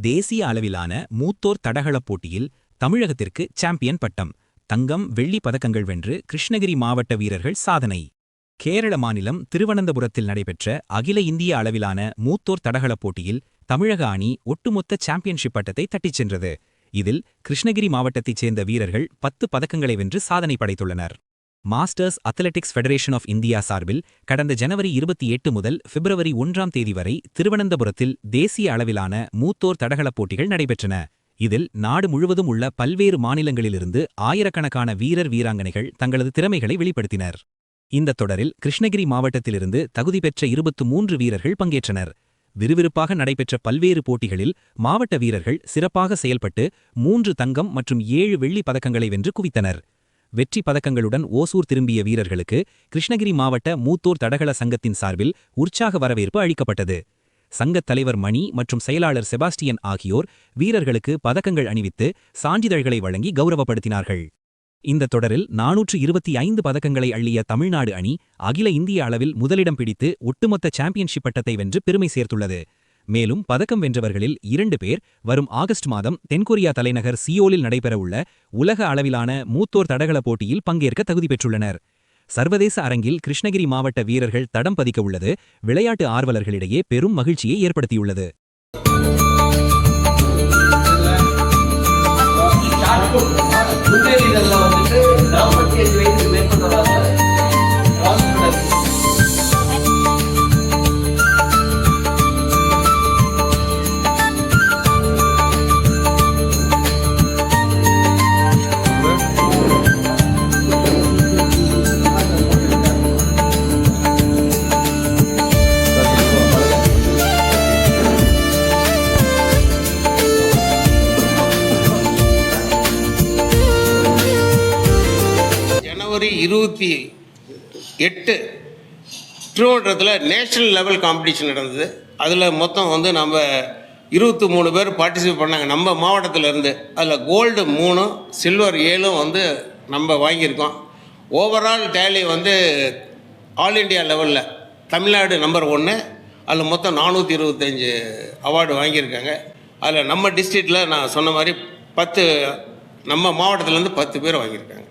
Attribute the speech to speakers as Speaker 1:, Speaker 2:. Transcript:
Speaker 1: தேசிய அளவிலான மூத்தோர் தடகளப் போட்டியில் தமிழகத்திற்கு சாம்பியன் பட்டம். தங்கம் வெள்ளி பதக்கங்கள் வென்று கிருஷ்ணகிரி மாவட்ட வீரர்கள் சாதனை. கேரள மாநிலம் திருவனந்தபுரத்தில் நடைபெற்ற அகில இந்திய அளவிலான மூத்தோர் தடகளப் போட்டியில் தமிழக அணி ஒட்டுமொத்த சாம்பியன்ஷிப் பட்டத்தை தட்டிச் சென்றது. இதில் கிருஷ்ணகிரி மாவட்டத்தைச் சேர்ந்த வீரர்கள் பத்து பதக்கங்களை வென்று சாதனை படைத்துள்ளனர். Masters Athletics Federation of India சார்பில் கடந்த ஜனவரி இருபத்தி எட்டு முதல் பிப்ரவரி ஒன்றாம் தேதி வரை திருவனந்தபுரத்தில் தேசிய அளவிலான மூத்தோர் தடகளப் போட்டிகள் நடைபெற்றன. இதில் நாடு முழுவதும் உள்ள பல்வேறு மாநிலங்களிலிருந்து ஆயிரக்கணக்கான வீரர் வீராங்கனைகள் தங்களது திறமைகளை வெளிப்படுத்தினர். இந்த தொடரில் கிருஷ்ணகிரி மாவட்டத்திலிருந்து தகுதி பெற்ற இருபத்து மூன்று வீரர்கள் பங்கேற்றனர். விறுவிறுப்பாக நடைபெற்ற பல்வேறு போட்டிகளில் மாவட்ட வீரர்கள் சிறப்பாக செயல்பட்டு மூன்று தங்கம் மற்றும் ஏழு வெள்ளி பதக்கங்களை வென்று குவித்தனர். வெற்றி பதக்கங்களுடன் ஓசூர் திரும்பிய வீரர்களுக்கு கிருஷ்ணகிரி மாவட்ட மூத்தோர் தடகள சங்கத்தின் சார்பில் உற்சாக வரவேற்பு அளிக்கப்பட்டது. சங்கத் தலைவர் மணி மற்றும் செயலாளர் செபாஸ்டியன் ஆகியோர் வீரர்களுக்கு பதக்கங்கள் அணிவித்து சான்றிதழ்களை வழங்கி கௌரவப்படுத்தினார்கள். இந்த தொடரில் நானூற்று இருபத்தி ஐந்து பதக்கங்களை அள்ளிய தமிழ்நாடு அணி அகில இந்திய அளவில் முதலிடம் பிடித்து ஒட்டுமொத்த சாம்பியன்ஷிப் பட்டத்தை வென்று பெருமை சேர்த்துள்ளது. மேலும் பதக்கம் வென்றவர்களில் இரண்டு பேர் வரும் ஆகஸ்ட் மாதம் தென்கொரியா தலைநகர் சியோலில் நடைபெறவுள்ள உலக அளவிலான மூத்தோர் தடகள போட்டியில் பங்கேற்க தகுதி பெற்றுள்ளனர். சர்வதேச அரங்கில் கிருஷ்ணகிரி மாவட்ட வீரர்கள் தடம் பதிக்கவுள்ளது. விளையாட்டு ஆர்வலர்களிடையே பெரும் மகிழ்ச்சியை ஏற்படுத்தியுள்ளது.
Speaker 2: முன்னேறிதல்ல
Speaker 3: ஜனவரி இருபத்தி எட்டு திருவண்ணத்தில் நேஷ்னல் லெவல் காம்படிஷன் நடந்தது. அதில் மொத்தம் வந்து நம்ம இருபத்தி மூணு பேர் பார்ட்டிசிபேட் பண்ணாங்க. நம்ம மாவட்டத்தில் இருந்து. அதில் கோல்டு மூணும் சில்வர் ஏழும் வந்து நம்ம வாங்கியிருக்கோம். ஓவரால் டேலி வந்து ஆல் இண்டியா லெவலில் தமிழ்நாடு நம்பர் ஒன்று அதில் மொத்தம் நானூற்றி இருபத்தஞ்சி அவார்டு வாங்கியிருக்காங்க. அதில் நம்ம டிஸ்ட்ரிக்டில் நான் சொன்ன மாதிரி பத்து நம்ம மாவட்டத்துலேருந்து பத்து பேர் வாங்கியிருக்காங்க.